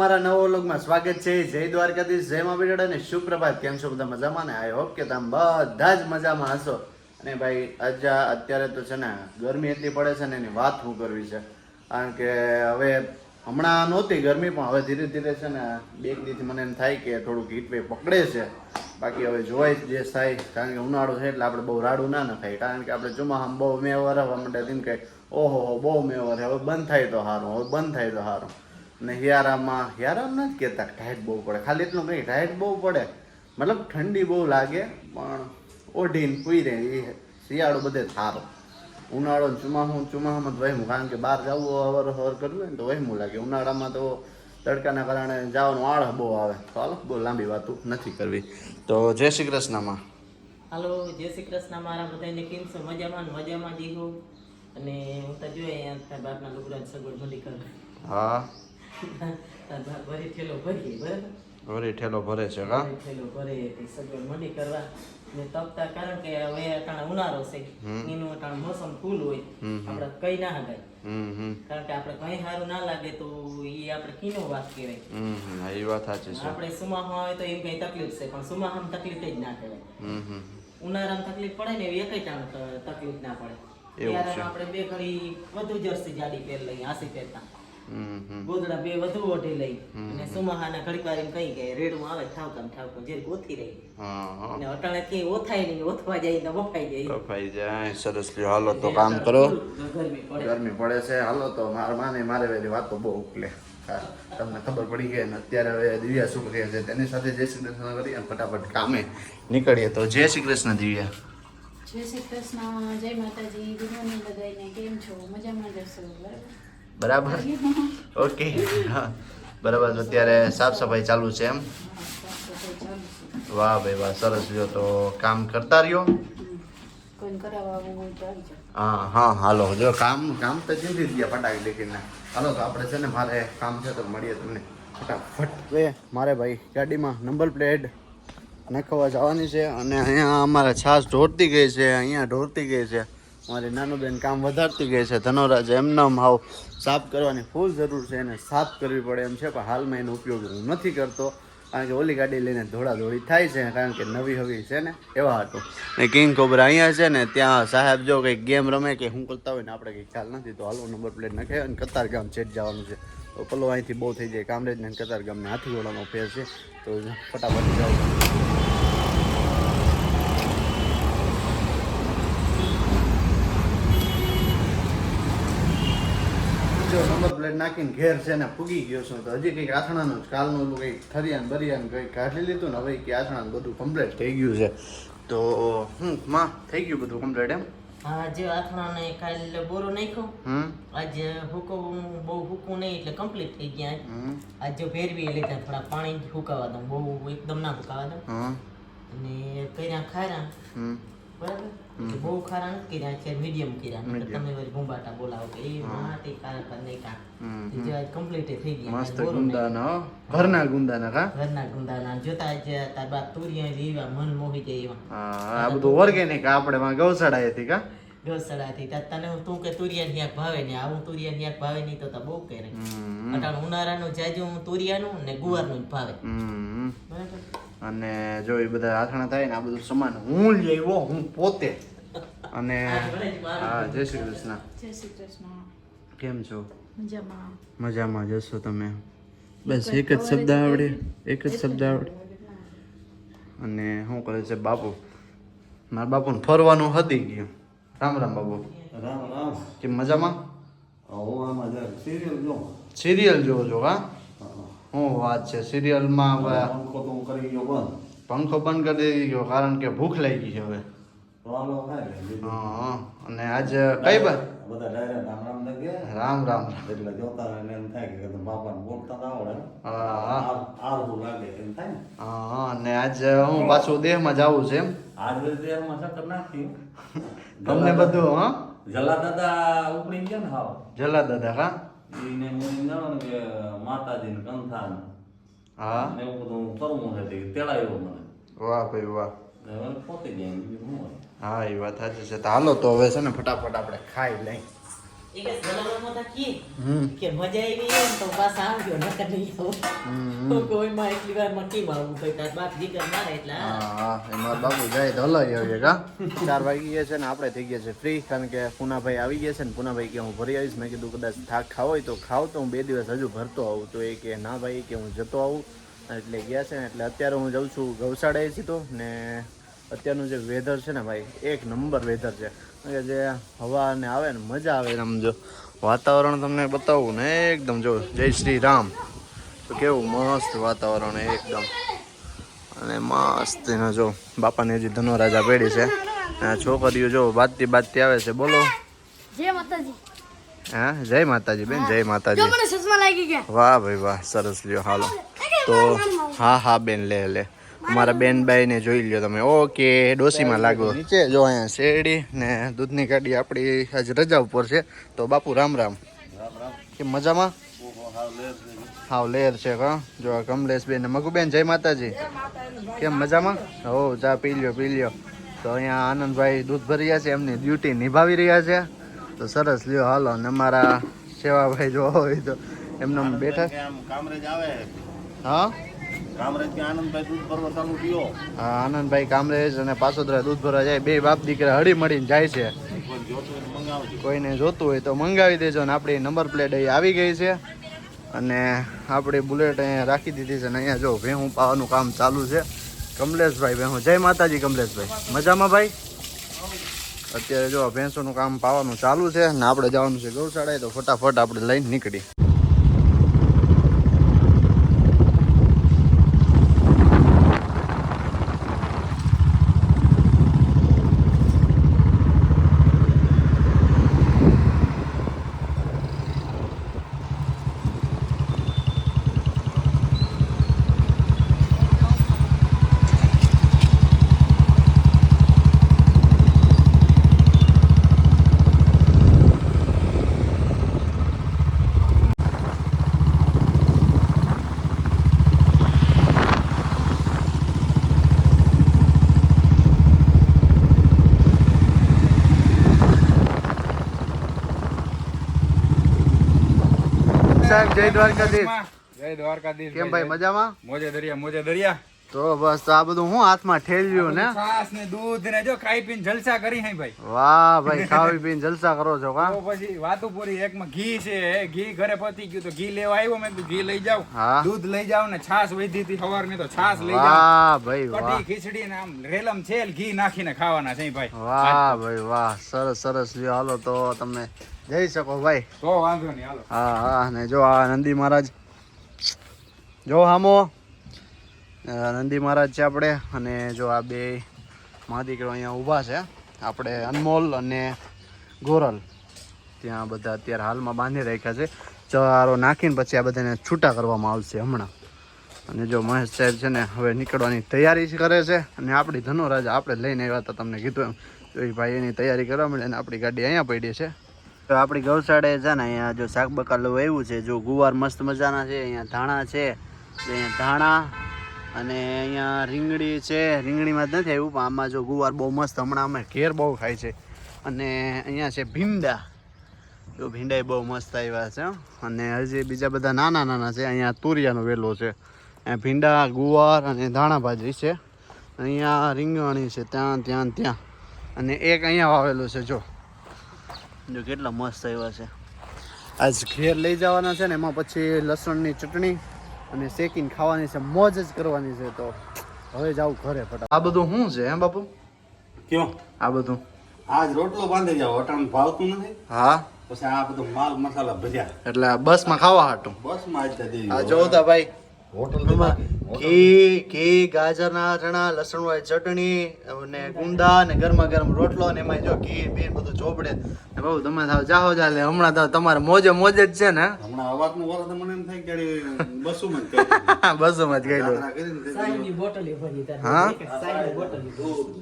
મારા નવો વ્લોગમાં સ્વાગત છે. જય દ્વારકાધીશ, જય મા બેટા અને સુપ્રભાત. કેમ છો બધા મજામાં ને? આઈ હોપ કે તમે બધા જ મજામાં હશો. અને ભાઈ, આજે અત્યારે તો છે ને ગરમી એટલી પડે છે ને એની વાત શું કરવી છે. કારણ કે હવે હમણાં નહોતી ગરમી, પણ હવે ધીરે ધીરે છે ને બે દીથી મને એમ થાય કે થોડુંક હીટ વેવ પકડે છે. બાકી હવે જોવાય જ થાય. કારણ કે ઉનાળો છે એટલે આપણે બહુ રાડું ના નખાય કારણ કે આપણે ચોમાસામાં બહુ મેં વરસવા માંડે તેમ કે, ઓહો હો બહુ મેં વરે હવે બંધ થાય તો સારું હવે બંધ થાય તો સારું ને હિયારામાં હિયારામ નથી કહેતા ટાઈટ બહુ પડે. ખાલી એટલું કંઈ ટાઈટ બહુ પડે. મતલબ ઠંડી બહુ લાગે પણ ઓઢીને પૂઈ રહે એ શિયાળો બધે થારો. ઉનાળો ચુમાહું ચોમાસું ચોમાસામાં તો વહેમું કારણ કે બહાર જવું અવર હવર કરવું હોય ને તો વહેમું લાગે. ઉનાળામાં તો તડકાના કારણે જવાનું આળ બહુ આવે. તો હાલો બહુ લાંબી વાતો નથી કરવી. તો જય શ્રી કૃષ્ણમાં. હાલો જય શ્રી કૃષ્ણ મારા બધાને કેમ છો? મજામાં મજામાં જીવો અને હું તો જોઈએ બાપના લુગડા સગવડ મળી કર. હા. ભરી ઠેલો ભરીએ બરાબર? વળી ઠેલો ભરે છે કા ઠેલો ભરે સગવડ મળી કરવા. ને તપતા કારણ કે હવે અટાણે ઉનાળો છે એનું અટાણે મોસમ ફૂલ હોય આપણે કઈ ના હગાય. કારણ કે આપણે કઈ સારું ના લાગે તો એ આપણે કીનો વાત કહેવાય. હા, એ વાત સાચી છે. આપણે સુમાહમાં આવે તો એમ કઈ તકલીફ છે પણ સુમાહામાં તકલીફ જ ના કહેવાય. ઉનાળામાં તકલીફ પડે ને એ એકય ટાણું તકલીફ ના પડે. ત્યારે આપણે બે ઘડી વધુ જર્સી જાડી પહેર લઈએ આસી પહેરતા. ગોદડા બે વધુ ઓઢી લઈ. અને સુમાહાના વાર એમ કહી કે રેડું આવે ઠાવકામ ઠાવકામ. જે ગોથી રહી. હા હા. અને અટાણે કે ઓથાય નહીં ઓથવા જાય તો વફાઈ જાય. કપાઈ જાય સરસ લ્યો હાલો તો કામ કરો. ગરમી પડે. ગરમી પડે છે. હાલો તો માર માને મારે વેલી વાતો બહુ ઉકલે. તમને ખબર પડી ગઈ ને અત્યારે હવે દિવ્યા શું કહે છે. તેની સાથે જય શ્રી કૃષ્ણ કરીએ અને ફટાફટ કામે નીકળીએ તો જય શ્રી કૃષ્ણ દિવ્યા. જય શ્રી કૃષ્ણ. જય માતાજી. ગુડ મોર્નિંગ બધાને કેમ છો? મજામાં જશો બરાબર? બરાબર? ઓકે. હા. બરાબર અત્યારે સાફ સફાઈ ચાલુ છે એમ. વાહ ભાઈ વાહ સરસ. જો તો કામ કરતા રહ્યો? હા હા હાલો. જો કામ કામ તો ચીંધી જ ગયા ફટાક દેખીને હાલો તો આપણે છે ને મારે કામ છે તો મળીએ તમને. ફટાફટ. વે મારે ભાઈ ગાડીમાં નંબર પ્લેટ નાખવા જવાની છે અને અહીંયા અમારે છાશ ઢોરતી ગઈ છે અહીંયા ઢોરતી ગઈ છે. મારી નાનું બેન કામ વધારતી ગઈ છે ધનોરાજ એમનો હાવ સાફ કરવાની ફૂલ જરૂર છે એને સાફ કરવી પડે એમ છે, પણ હાલમાં એનો ઉપયોગ હું નથી કરતો. કારણ કે ઓલી ગાડી લઈને ધોળાધોળી થાય છે, કારણ કે નવી હવી છે ને, એવા હતો. ને કિંગ કોબરા અહીંયા છે ને, ત્યાં સાહેબ જો કંઈક ગેમ રમે કે શું કરતા હોય ને આપણે કંઈ ખ્યાલ નથી, તો હાલો નંબર પ્લેટ નાખે અને કતાર ગામ છેટ જવાનું છે. તો પલો અહીંથી બહુ થઈ જાય કામરેજ ને કતાર ગામને હાથીવાડાનો ફેર છે તો ફટાફટ જાઓ. જો નાખીને ઘેર છે ને ફૂગી ગયો છું તો હજી કંઈક આથણાનું જ કાલનું ઓલું કંઈક થરિયાન બરિયાન કંઈક કાઢી લીધું ને હવે કે આથણાનું બધું કમ્પ્લીટ થઈ ગયું છે. તો હું માં થઈ ગયું બધું કમ્પ્લીટ એમ? આજે જે આથણાને કાલ બોરો નાખ્યો આજે હુકો બહુ હુકું નહીં એટલે કમ્પ્લીટ થઈ ગયા આજ. ફેરવી લીધા થોડા પાણી હુકાવા દઉં બહુ એકદમ ના હુકાવા દઉં. અને કર્યા ખારા. હમ? બરાબર? બહુ ખારા નથી કર્યા છે મીડિયમ કર્યા. નહીંતર તમે વળી ભૂંબાટા બોલાવો કે એ માટી ખારા કર નહીં કા હમ. જે કમ્પ્લીટ થઈ ગયા મસ્ત ગુંદાના ઘરના ગુંદાના કા? ઘરના ગુંદાના. જોતા જ તાર બા તુરિયા લીવા મન મોહી જાય એવા. હા આ બધું ઓર્ગેનિક આપણે માં ગૌશાળા હતી કા? ગૌશાળાથી. તાર તને તું કે તુરિયા ન્યાક ભાવે ને આવું તુરિયા ન્યાક ભાવે નહીં તો તો બહુ કરે. અટાણ ઉનાળાનું જાજુ તુરિયાનું ને ગુવારનું નું ભાવે. બરાબર? અને જો એ બધા આથણા થાય ને આ બધું સમાન. હું લઈ આવ્યો હું પોતે. અને હા જય શ્રી કૃષ્ણ. જય શ્રી કૃષ્ણ. કેમ છો? મજામાં. મજામાં જશો તમે? બસ એક જ શબ્દ આવડે એક જ શબ્દ આવડે. અને શું કરે છે બાપુ? મારા બાપુને ફરવાનું હતી ગયું. રામ રામ બાપુ. રામ રામ. કેમ મજામાં? સિરિયલ જોવો છો હા હા. શું વાત છે સિરિયલમાં હવે પંખો તો હું કરી ગયો બંધ. પંખો બંધ કરી દીધી ગયો કારણ કે ભૂખ લાગી છે હવે. હા અને આજ કઈ બાર રામ રામ થઈ રામ રામ એટલે જોતા એમ થાય કે બાપાને બોલતા ના આવડે. હા, હા. લાગે એમ થાય હા અને આજ હું પાછું દેહમાં જવું છે એમ. આજ દેહમાં સકર નાખી. તમને બધું હા? જલા દાદા ઉપડી ગયા ને હાવ? જલા દાદા હા? એને મને જાણો કે માતાજી ને કંથા ને હા ને એવું બધું કરવું છે તેડાયો મને વાહ ભાઈ વાહ પોતે ગયા હા એ વાત સાચી છે તો હાલો તો હવે છે ને ફટાફટ આપણે ખાઈ લઈ કે મજા આવી હોય તો પાછા આવજો નકર નહીં આવો. હમ. તો એટલી વારમાં કેમ આવું? તો તાર બાપ જીગર મારે એટલે હા હા એમાં બાપુ જાય તો હલાવી આવીએ કા? ચાર વાગી ગયા છે ને આપણે થઈ ગયા છે ફ્રી કારણ કે પૂનાભાઈ આવી ગયા છે ને પૂનાભાઈ કે હું ભરી આવીશ. મેં કીધું કદાચ થાક ખાવ હોય તો ખાવ તો હું બે દિવસ હજુ ભરતો આવું. તો એ કે ના ભાઈ કે હું જતો આવું. એટલે ગયા છે ને એટલે અત્યારે હું જાઉં છું ગૌશાળાએ સીધો ને અત્યારનું જે વેધર છે ને ભાઈ એક નંબર વેધર છે. કે જે હવા ને આવે ને મજા આવે આમ જો. વાતાવરણ તમને બતાવું ને એકદમ જો જય શ્રી રામ. તો કેવું મસ્ત વાતાવરણ એકદમ. અને મસ્ત એને જો બાપાને હજી ધનોરાજા પેઢી છે. છોકરીઓ જો બાજતી બાજતી આવે છે. બોલો. જય માતાજી. હા? જય માતાજી બેન જય માતાજી. વાહ ભાઈ વાહ સરસ લ્યો હાલો. તો હા હા બેન લે લે. અમારા બેન બાઈ ને જોઈ લ્યો તમે. ઓકે ડોસીમાં લાગો. નીચે જો અહીંયા શેરડી ને દૂધની ગાડી આપણી આજ રજા ઉપર છે તો બાપુ રામ રામ. કે મજામાં? હાવ લેર છે કા જો કમલેશબેન ને મગુબેન જય માતાજી. કેમ મજામાં? હો ચા પી લ્યો પી લ્યો. તો અહીંયા આનંદભાઈ દૂધ ભરી રહ્યા છે એમની ડ્યુટી નિભાવી રહ્યા છે. તો સરસ લ્યો હાલો ને અમારા સેવાભાઈ જો હોય તો એમને બેઠા. આમ કામરેજ આવે. હા? કામરેજ આનંદભાઈ દૂધ ભરવા ચાલુ થયો. હા આનંદભાઈ કામરેજ અને પાસોદરા દૂધ ભરવા જાય બે બાપ દીકરા હળી મળીને જાય છે. કોઈને જોતું હોય તો મંગાવી દેજો ને આપણી નંબર પ્લેટ અહીં આવી ગઈ છે. અને આપણી બુલેટ અહીંયા રાખી દીધી છે ને અહીંયા જો ભેહું પાવાનું કામ ચાલુ છે. કમલેશભાઈ ભેહું. જય માતાજી કમલેશભાઈ. મજામાં ભાઈ? અત્યારે જો ભેંસોનું કામ પાવાનું ચાલુ છે ને આપણે જવાનું છે ગૌશાળાએ તો ફટાફટ આપણે લઈને નીકળી સાહેબ જય દ્વારકાધીશ. જય દ્વારકાધીશ કેમ ભાઈ મજામાં? મોજે દરિયા મોજે દરિયા. તો બસ તો આ બધું હું હાથમાં ઠેલ્યું ને? છાસ ને દૂધ ને જો ખાઈ પીને જલસા કરી હે ભાઈ. વાહ ભાઈ ખાવી પીને જલસા કરો છો કા તો પછી વાતો પૂરી એકમાં ઘી છે ઘી ઘરે પતી ગયું તો ઘી લેવા આવ્યો મેં તો ઘી લઈ જાવ દૂધ લઈ જાવ ને છાસ વધી હતી સવારની તો છાસ લઈ જાવ વાહ ભાઈ વાહ. કઢી ખીચડી ને આમ રેલમ છેલ ઘી નાખીને ખાવાના છે ભાઈ. વાહ ભાઈ વાહ સરસ સરસ. હાલો તો તમે જઈ શકો ભાઈ. તો વાંધો નહીં હાલો. હા હા અને જો આ નંદી મહારાજ. જો હામો. નંદી મહારાજ છે આપણે અને જો આ બે મહાદીકરો અહીંયા ઊભા છે. આપણે અનમોલ અને ગોરલ. ત્યાં બધા અત્યારે હાલમાં બાંધી રાખ્યા છે. ચારો નાખીને પછી આ બધાને છૂટા કરવામાં આવશે હમણાં. અને જો મહેશ સાહેબ છે ને હવે નીકળવાની તૈયારી કરે છે. અને આપણી ધનુરાજ આપણે લઈને આવ્યા હતા તમને કીધું એમ. તો એ ભાઈ એની તૈયારી કરવા મળે અને આપણી ગાડી અહીંયા પડી છે. તો આપણી ગૌશાળાએ છે ને અહીંયા જો શાક બકાલું આવ્યું છે, જો ગુવાર મસ્ત મજાના છે, અહીંયા ધાણા છે અહીંયા ધાણા અને અહીંયા રીંગણી છે, રીંગણીમાં જ નથી આવ્યું, પણ આમાં જો ગુવાર બહુ મસ્ત હમણાં અમે ઘેર બહુ ખાય છે. અને અહીંયા છે ભીંડા. જો ભીંડા બહુ મસ્ત આવ્યા છે અને હજી બીજા બધા નાના નાના છે, અહીંયા તુરિયાનો વેલો છે. અહીંયા ભીંડા, ગુવાર અને ધાણા ભાજી છે. અહીંયા રીંગણી છે, ત્યાં ત્યાં ત્યાં. અને એક અહીંયા વાવેલું છે, જો. જો કેટલા મસ્ત આવ્યા છે. આજ ઘેર લઈ જવાના છે ને એમાં પછી લસણની ચટણી અને શેકીને ખાવાની છે મોજ જ કરવાની છે તો હવે જાવ ઘરે ફટા આ બધું શું છે એમ બાપુ? કયો? આ બધું. આજ રોટલો બાંધી જાવ અટાણ ભાવતું નથી? હા. પછી આ બધું માલ મસાલા ભર્યા. એટલે બસમાં ખાવા હાટું. બસમાં આજ આ જોતા ભાઈ. હોટલ એમાં ઘી ઘી ગાજરના ચણા લસણ વાળી ચટણી અને ગુંદા ને ગરમા ગરમ રોટલો ને એમાં જો ઘી બીન બધું ચોપડે. ને બાબુ તમે થાવ જાહો ચાલે હમણાં તો તમારે મોજે મોજ જ છે ને હમણાં અવાજનું વરસ મને એમ થાય કે બસું માં જ કરી જ ગઈ લો યાત્રા કરીને તે સાઈની બોટલી ભરી હા?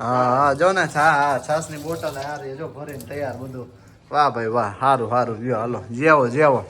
હા હા જો ને છા હા છાસની બોટલ હારી જો ભરીને તૈયાર બધું. વાહ ભાઈ વાહ સારું સારું જ્યો હાલો જેવો જેવો